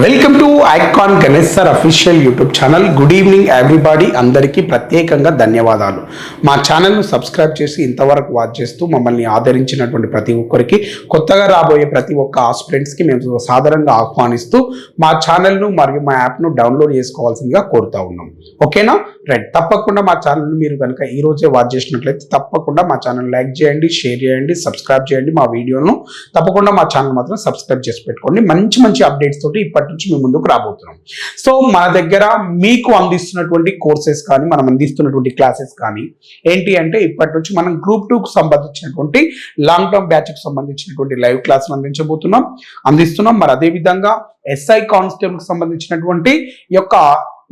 Welcome to icon Ganesh sir official YouTube channel good evening everybody అందరికీ ప్రత్యేకంగా ధన్యవాదాలు. మా ఛానల్ను సబ్స్క్రైబ్ చేసి ఇంతవరకు వాచ్ చేస్తూ మమ్మల్ని ఆదరించినటువంటి ప్రతి ఒక్కరికి కొత్తగా రాబోయే ప్రతి ఒక్క ఆస్పిరెంట్స్కి మేము సాధారణంగా ఆహ్వానిస్తూ మా ఛానల్ను మరియు మా యాప్ను డౌన్లోడ్ చేసుకోవాల్సిందిగా కోరుతా ఉన్నాం. ఓకేనా రైట్ తప్పకుండా మా ఛానల్ని మీరు కనుక ఈరోజే వాచ్ చేసినట్లయితే తప్పకుండా మా ఛానల్ లైక్ చేయండి షేర్ చేయండి సబ్స్క్రైబ్ చేయండి మా వీడియోను తప్పకుండా మా ఛానల్ మాత్రం సబ్స్క్రైబ్ చేసి పెట్టుకోండి. మంచి మంచి అప్డేట్స్ తోటి ఇప్పటి నుంచి మీ ముందుకు రాబోతున్నాం. సో మన దగ్గర మీకు అందిస్తున్నటువంటి కోర్సెస్ కానీ మనం అందిస్తున్నటువంటి క్లాసెస్ కానీ ఏంటి అంటే ఇప్పటి నుంచి మనం గ్రూప్ టూకు సంబంధించినటువంటి లాంగ్ టర్మ్ బ్యాచ్కి సంబంధించినటువంటి లైవ్ క్లాస్ అందించబోతున్నాం. అందిస్తున్నాం. మరి అదే విధంగా ఎస్ఐ కానిస్టేబుల్కి సంబంధించినటువంటి యొక్క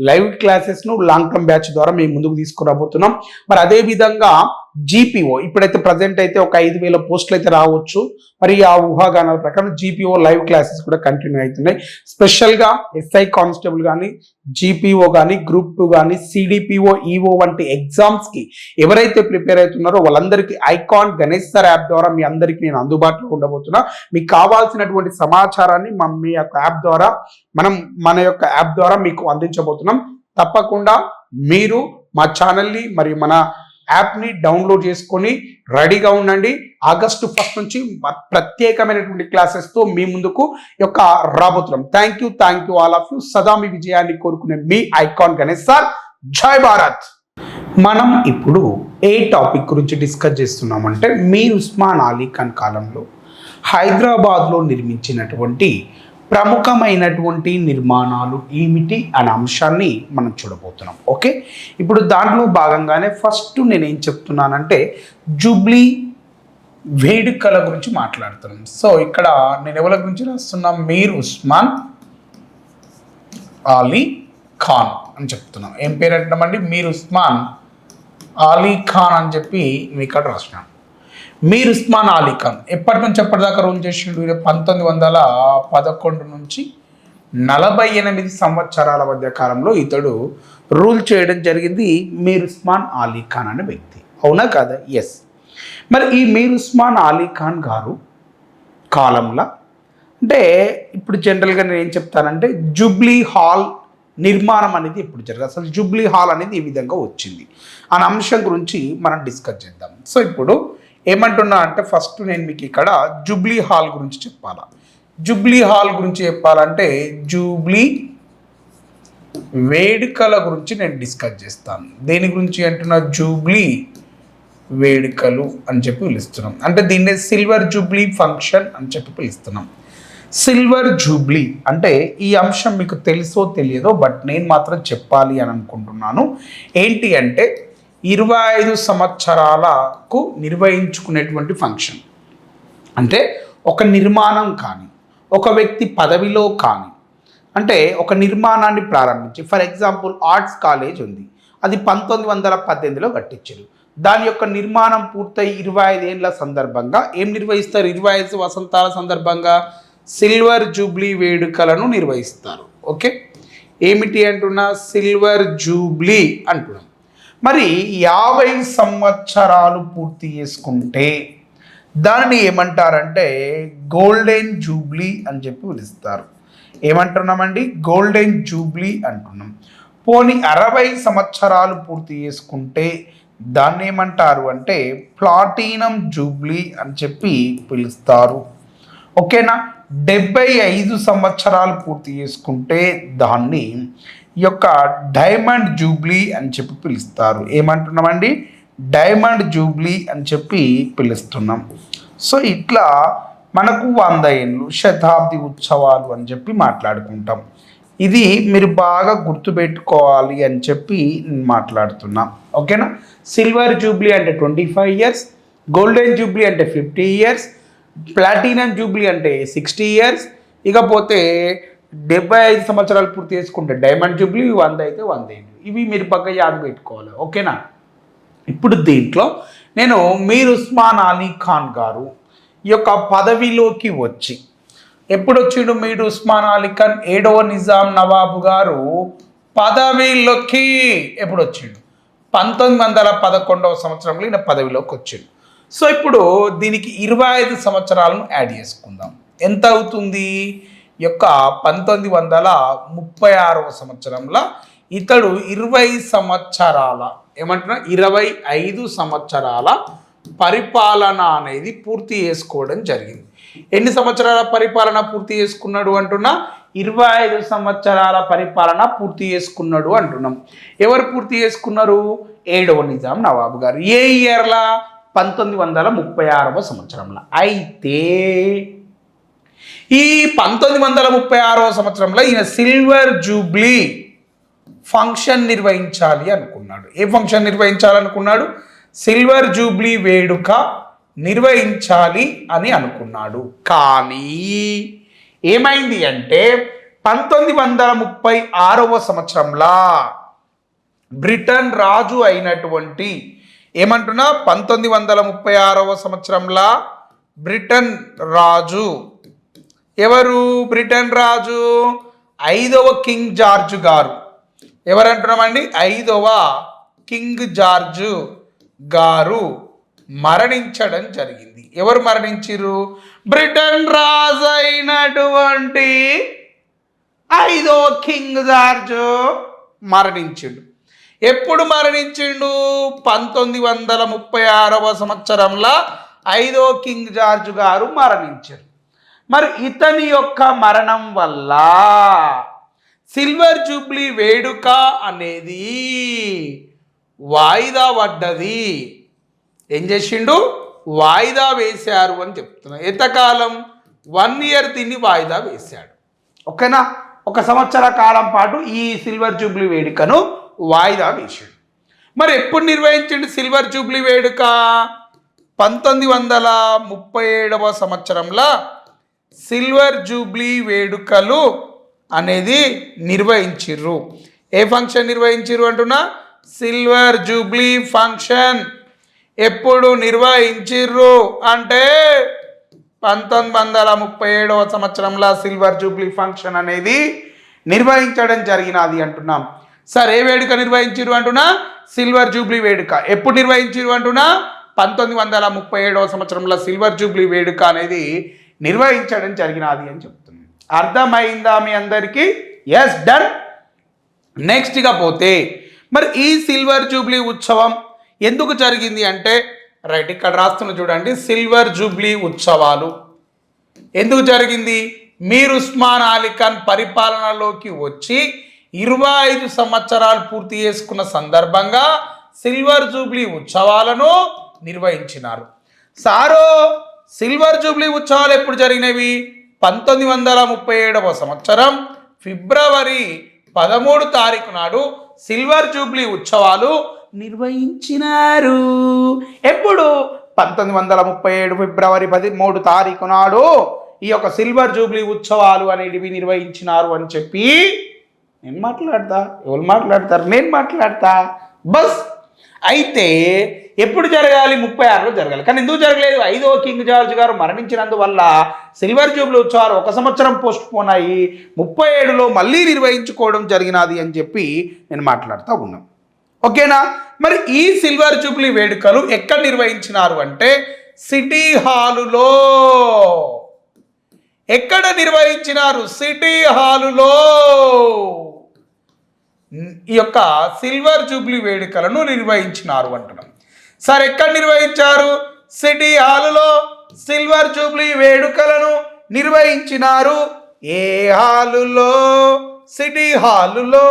లైవ్ క్లాసెస్ను లాంగ్ టర్మ్ బ్యాచ్ ద్వారా మేము ముందుకు తీసుకురాబోతున్నాం. మరి అదే విధంగా జీపీఓ ఇప్పుడైతే ప్రజెంట్ అయితే ఒక ఐదు వేల పోస్టులు అయితే రావచ్చు. మరి ఆ ఊహాగానాల ప్రకారం జీపీఓ లైవ్ క్లాసెస్ కూడా కంటిన్యూ అవుతున్నాయి. స్పెషల్గా ఎస్ఐ కానిస్టేబుల్ కానీ జీపీఓ కానీ గ్రూప్ టూ కానీ సిడిపిఓ ఈఓ వంటి ఎగ్జామ్స్కి ఎవరైతే ప్రిపేర్ అవుతున్నారో వాళ్ళందరికీ ఐకాన్ గణేష్ సార్ యాప్ ద్వారా మీ అందరికీ నేను అందుబాటులో ఉండబోతున్నా. మీకు కావాల్సినటువంటి సమాచారాన్ని మా మీ యొక్క యాప్ ద్వారా మనం మన యొక్క యాప్ ద్వారా మీకు అందించబోతున్నాం. తప్పకుండా మీరు మా ఛానల్ని మరియు మన యాప్ని డౌన్లోడ్ చేసుకొని రెడీగా ఉండండి. ఆగస్టు ఫస్ట్ నుంచి ప్రత్యేకమైనటువంటి క్లాసెస్తో మీ ముందుకు యొక్క రాబోతున్నాం. Thank you thank you all of you సదా మీ విజయాన్ని కోరుకునే మీ ఐకాన్ గణేష్ సార్. జై భారత్. మనం ఇప్పుడు ఏ టాపిక్ గురించి డిస్కస్ చేస్తున్నామంటే మీ ఉస్మాన్ అలీ ఖాన్ కాలంలో హైదరాబాద్లో నిర్మించినటువంటి ప్రముఖమైనటువంటి నిర్మాణాలు ఏమిటి అనే అంశాన్ని మనం చూడబోతున్నాం. ఓకే? ఇప్పుడు దాంట్లో భాగంగానే ఫస్ట్ నేనేం చెప్తున్నానంటే జూబ్లీ వేడుకల గురించి మాట్లాడుతున్నాం. సో ఇక్కడ నేను ఎవరి గురించి రాస్తున్నా? మీర్ ఉస్మాన్ అలీ ఖాన్ అని చెప్తున్నాం. ఏం పేరు అంటున్నామండి మీర్ ఉస్మాన్ అలీ ఖాన్ అని చెప్పి మీ ఇక్కడ రాస్తున్నాం మీర్ ఉస్మాన్ అలీ ఖాన్ ఎప్పటి నుంచి ఎప్పటిదాకా రూల్ చేసిండు? పంతొమ్మిది వందల పదకొండు నుంచి నలభై ఎనిమిది సంవత్సరాల మధ్య కాలంలో ఇతడు రూల్ చేయడం జరిగింది మీర్ ఉస్మాన్ అలీ ఖాన్ అనే వ్యక్తి. అవునా కాదా? ఎస్ మరి ఈ మీర్ ఉస్మాన్ అలీ ఖాన్ గారు కాలంలో అంటే ఇప్పుడు జనరల్గా నేను ఏం చెప్తానంటే జూబ్లీ హాల్ నిర్మాణం అనేది ఇప్పుడు జరగదు? అసలు జూబ్లీ హాల్ అనేది ఈ విధంగా వచ్చింది? అనే అంశం గురించి మనం డిస్కస్ చేద్దాం. సో ఇప్పుడు ఏమంటున్నా అంటే ఫస్ట్ నేను మీకు ఇక్కడ జూబ్లీ హాల్ గురించి చెప్పాలా. జూబ్లీ హాల్ గురించి చెప్పాలంటే జూబ్లీ వేడుకల గురించి నేను డిస్కస్ చేస్తాను. దేని గురించి అంటున్నా? జూబ్లీ వేడుకలు అని చెప్పి పిలుస్తున్నాం. అంటే దీన్నే సిల్వర్ జూబ్లీ ఫంక్షన్ అని చెప్పి పిలుస్తున్నాం. సిల్వర్ జూబ్లీ అంటే ఈ అంశం మీకు తెలుసో తెలియదో బట్ నేను మాత్రం చెప్పాలి అని అనుకుంటున్నాను. ఏంటి అంటే ఇరవై ఐదు సంవత్సరాలకు నిర్వహించుకునేటువంటి ఫంక్షన్ అంటే ఒక నిర్మాణం కానీ ఒక వ్యక్తి పదవిలో కానీ అంటే ఒక నిర్మాణాన్ని ప్రారంభించి ఫర్ ఎగ్జాంపుల్ ఆర్ట్స్ కాలేజ్ ఉంది. అది పంతొమ్మిది వందల పద్దెనిమిదిలో కట్టించారు. దాని యొక్క నిర్మాణం పూర్తయి ఇరవై ఐదేళ్ళ సందర్భంగా ఏం నిర్వహిస్తారు? ఇరవై ఐదు వసంతాల సందర్భంగా సిల్వర్ జూబ్లీ వేడుకలను నిర్వహిస్తారు. ఓకే? ఏమిటి అంటున్నా? సిల్వర్ జూబ్లీ అంటున్నాం. మరి యాభై సంవత్సరాలు పూర్తి చేసుకుంటే దానిని ఏమంటారంటే గోల్డెన్ జూబ్లీ అని చెప్పి పిలుస్తారు. ఏమంటున్నామండి? గోల్డెన్ జూబ్లీ అంటున్నాం. పోని అరవై సంవత్సరాలు పూర్తి చేసుకుంటే దాన్ని ఏమంటారు అంటే ప్లాటీనం జూబ్లీ అని చెప్పి పిలుస్తారు. ఓకేనా? డెబ్బై ఐదు సంవత్సరాలు పూర్తి చేసుకుంటే దాన్ని యొక్క డైమండ్ జూబ్లీ అని చెప్పి పిలుస్తారు. ఏమంటున్నామండి? డైమండ్ జూబ్లీ అని చెప్పి పిలుస్తున్నాం. సో ఇట్లా మనకు వంద ఏళ్ళు శతాబ్ది ఉత్సవాలు అని చెప్పి మాట్లాడుకుంటాం. ఇది మీరు బాగా గుర్తుపెట్టుకోవాలి అని చెప్పి మాట్లాడుతున్నాం మాట్లాడుతున్నా. ఓకేనా? సిల్వర్ జూబ్లీ అంటే twenty five years golden jubilee అంటే ఫిఫ్టీ ఇయర్స్ ప్లాటినం జూబ్లీ అంటే సిక్స్టీ ఇయర్స్ ఇకపోతే డెబ్బై ఐదు సంవత్సరాలు పూర్తి చేసుకుంటే డైమండ్ జూబ్లీ వంద అయితే వంద ఏళ్ళు ఇవి మీరు పక్క యాడ్ పెట్టుకోవాలి ఓకేనా? ఇప్పుడు దీంట్లో నేను మీర్ ఉస్మాన్ అలీ ఖాన్ గారు ఈ యొక్క పదవిలోకి వచ్చి ఎప్పుడు వచ్చిండు మీర్ ఉస్మాన్ అలీ ఖాన్? ఏడవ నిజాం నవాబు గారు పదవిలోకి ఎప్పుడు వచ్చిండు పంతొమ్మిది వందల పదకొండవ సంవత్సరంలో ఈయన పదవిలోకి వచ్చిండు. సో ఇప్పుడు దీనికి ఇరవై ఐదు సంవత్సరాలను యాడ్ చేసుకుందాం. ఎంత అవుతుంది? యొక్క పంతొమ్మిది వందల ముప్పై ఆరవ సంవత్సరంలో ఇతడు ఇరవై సంవత్సరాల ఏమంటున్నా? ఇరవై ఐదు సంవత్సరాల పరిపాలన అనేది పూర్తి చేసుకోవడం జరిగింది. ఎన్ని సంవత్సరాల పరిపాలన పూర్తి చేసుకున్నాడు అంటున్నా? ఇరవై ఐదు సంవత్సరాల పరిపాలన పూర్తి చేసుకున్నాడు అంటున్నాం. ఎవరు పూర్తి చేసుకున్నారు? ఏడవ నిజాం నవాబు గారు. ఏ ఇయర్లా? పంతొమ్మిది వందల ముప్పై ఆరవ సంవత్సరంలో. అయితే ఈ పంతొమ్మిది వందల ముప్పై ఆరవ సంవత్సరంలో ఈయన సిల్వర్ జూబ్లీ ఫంక్షన్ నిర్వహించాలి అనుకున్నాడు. ఏ ఫంక్షన్ నిర్వహించాలనుకున్నాడు? సిల్వర్ జూబ్లీ వేడుక నిర్వహించాలి అని అనుకున్నాడు. కానీ ఏమైంది అంటే పంతొమ్మిది వందల ముప్పై ఆరవ సంవత్సరంలో బ్రిటన్ రాజు అయినటువంటి ఏమంటున్నా? పంతొమ్మిది వందల ముప్పై ఆరవ సంవత్సరంలో బ్రిటన్ రాజు ఎవరు? బ్రిటన్ రాజు. ఐదవ కింగ్ జార్జ్ గారు. ఎవరంటున్నామండి? ఐదవ కింగ్ జార్జు గారు మరణించడం జరిగింది. ఎవరు మరణించిరు బ్రిటన్ రాజు అయినటువంటి ఐదో కింగ్ జార్జు మరణించిండు. ఎప్పుడు మరణించిండు? పంతొమ్మిది వందల ముప్పై ఆరవ సంవత్సరంలో ఐదో కింగ్ జార్జ్ గారు మరణించారు. మరి ఇతని యొక్క మరణం వల్ల సిల్వర్ జూబ్లీ వేడుక అనేది వాయిదా పడ్డది. ఏం చేసిండు? వాయిదా వేశారు అని చెప్తున్నా. ఎంతకాలం? వన్ ఇయర్ తిని వాయిదా వేశాడు. ఓకేనా? ఒక సంవత్సర కాలం పాటు ఈ సిల్వర్ జూబ్లీ వేడుకను వాయిదా వేశాడు మరి ఎప్పుడు నిర్వహించండి సిల్వర్ జూబ్లీ వేడుక? పంతొమ్మిది వందల ముప్పై ఏడవ సంవత్సరంలో? సిల్వర్ జూబ్లీ వేడుకలు అనేది నిర్వహించిర్రు. ఏ ఫంక్షన్ నిర్వహించిర్రు అంటున్నా? సిల్వర్ జూబ్లీ ఫంక్షన్ ఎప్పుడు నిర్వహించిర్రు అంటే పంతొమ్మిది వందల ముప్పై ఏడవ సంవత్సరంలో సిల్వర్ జూబ్లీ ఫంక్షన్ అనేది నిర్వహించడం జరిగినది అంటున్నాం. సరే ఏ వేడుక నిర్వహించిరు అంటున్నా? సిల్వర్ జూబ్లీ వేడుక. ఎప్పుడు నిర్వహించిరు అంటున్నా? పంతొమ్మిది వందల ముప్పై ఏడవ సంవత్సరంలో సిల్వర్ జూబ్లీ వేడుక అనేది నిర్వహించడం జరిగినది అని చెప్తుంది. అర్థమైందా మీ అందరికీ? ఎస్ డన్ నెక్స్ట్గా పోతే మరి ఈ సిల్వర్ జూబ్లీ ఉత్సవం ఎందుకు జరిగింది అంటే రైట్ ఇక్కడ రాస్తున్న చూడండి సిల్వర్ జూబ్లీ ఉత్సవాలు. ఎందుకు జరిగింది? మీర్ ఉస్మాన్ అలీ ఖాన్ పరిపాలనలోకి వచ్చి ఇరవై ఐదు సంవత్సరాలు పూర్తి చేసుకున్న సందర్భంగా సిల్వర్ జూబ్లీ ఉత్సవాలను నిర్వహించినారు. సారో సిల్వర్ జూబ్లీ ఉత్సవాలు ఎప్పుడు జరిగినవి? పంతొమ్మిది వందల ముప్పై ఏడవ సంవత్సరం ఫిబ్రవరి పదమూడు తారీఖు నాడు సిల్వర్ జూబ్లీ ఉత్సవాలు నిర్వహించినారు. ఎప్పుడు? పంతొమ్మిది వందల ముప్పై ఏడు ఫిబ్రవరి పదిమూడు తారీఖు నాడు ఈ యొక్క సిల్వర్ జూబ్లీ ఉత్సవాలు అనేటివి నిర్వహించినారు అని చెప్పి నేను మాట్లాడతా ఎవరు మాట్లాడతారు? నేను మాట్లాడతా. బస్. అయితే ఎప్పుడు జరగాలి? ముప్పై ఆరులో జరగాలి. కానీ ఎందుకు జరగలేదు? ఐదో కింగ్ జార్జ్ గారు మరణించినందువల్ల సిల్వర్ జూబ్లీ ఉత్సవాలు ఒక సంవత్సరం పోస్ట్ పోన్ అయ్యి ముప్పై ఏడులో మళ్ళీ నిర్వహించుకోవడం జరిగినది అని చెప్పి నేను మాట్లాడుతూ ఉన్నాను ఓకేనా? మరి ఈ సిల్వర్ జూబ్లీ వేడుకలు ఎక్కడ నిర్వహించినారు అంటే సిటీ హాలులో. ఎక్కడ నిర్వహించినారు? సిటీ హాలులో. ఈ యొక్క సిల్వర్ జూబ్లీ వేడుకలను నిర్వహించినారు అంటున్నాం. సార్ ఎక్కడ నిర్వహించారు? సిటీ హాలులో సిల్వర్ జూబ్లీ వేడుకలను నిర్వహించినారు. ఏ హాలులో? సిటీ హాలులో.